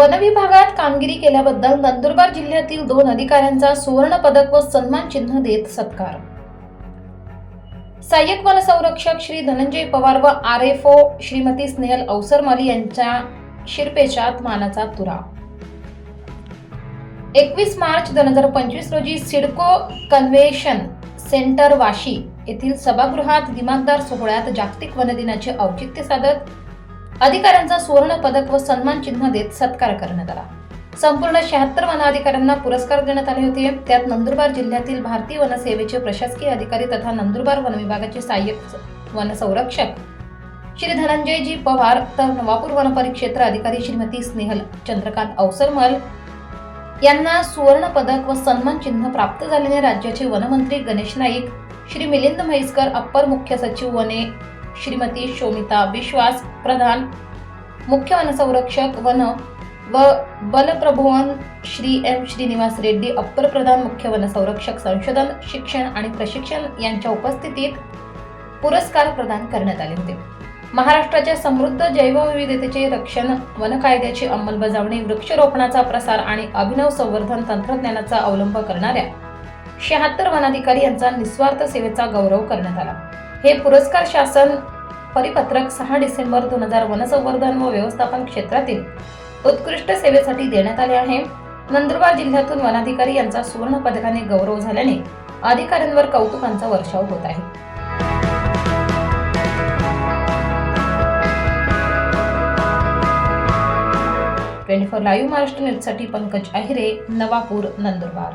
वनविभागात कामगिरी केल्याबद्दल नंदुरबार जिल्ह्यातील दोन अधिकाऱ्यांचा सुवर्ण पदक व सन्मान चिन्ह देत सत्कार. सहाय्यक वन संरक्षक श्री धनंजय पवार व R F O Shrimati Snehal Awasarmali यांच्या शिरपेचात मानाचा तुरा. एकवीस मार्च दोन हजार पंचवीस रोजी सिडको कन्व्हेशन सेंटर वाशी येथील सभागृहात दिमागदार सोहळ्यात जागतिक वन दिनाचे औचित्य साधत अधिकाऱ्यांचा सुवर्ण पदक व सन्मान चिन्ह देत सत्कार करण्यात आला. संपूर्ण शहात्तर वनाधिकाऱ्यांना पुरस्कार देण्यात आले होते. त्यात नंदुरबार जिल्ह्यातील भारतीय वनसेवेचे प्रशासकीय अधिकारी तथा नंदुरबार वन विभागाचे सहाय्यक वन संरक्षक श्री धनंजयजी पवार तर नवापूर वनपरिक्षेत्र अधिकारी श्रीमती स्नेहल चंद्रकांत अवसरमल यांना सुवर्ण पदक व सन्मान चिन्ह प्राप्त झाल्याने राज्याचे वनमंत्री गणेश नाईक श्री मिलिंद म्हैसकर अप्पर मुख्य सचिव वने श्रीमती शोमिता विश्वास प्रधान मुख्य वनसंरक्षक वन व बलप्रभुवन श्री एम श्रीनिवास रेड्डी अप्पर प्रधान मुख्य वनसंरक्षक संशोधन शिक्षण आणि प्रशिक्षण यांच्या उपस्थितीत पुरस्कार प्रदान करण्यात आले होते. महाराष्ट्राच्या समृद्ध जैवविविधतेचे रक्षण वन कायद्याची अंमलबजावणी वृक्षरोपणाचा प्रसार आणि अभिनव संवर्धन तंत्रज्ञानाचा अवलंब करणाऱ्या शहात्तर वनाधिकारी यांचा निस्वार्थ सेवेचा गौरव करण्यात आला. हे पुरस्कार शासन परिपत्रक सहा डिसेंबर दोन हजार वनसंवर्धन व व्यवस्थापन क्षेत्रातील उत्कृष्ट सेवेसाठी देण्यात आले आहे. नंदुरबार जिल्ह्यातून वनाधिकारी यांचा सुवर्ण पदकाने गौरव झाल्याने अधिकाऱ्यांवर कौतुकांचा वर्षाव होत आहे. ट्वेंटी फोर लाईव्ह महाराष्ट्र न्यूजसाठी पंकज अहिरे नवापूर नंदुरबार.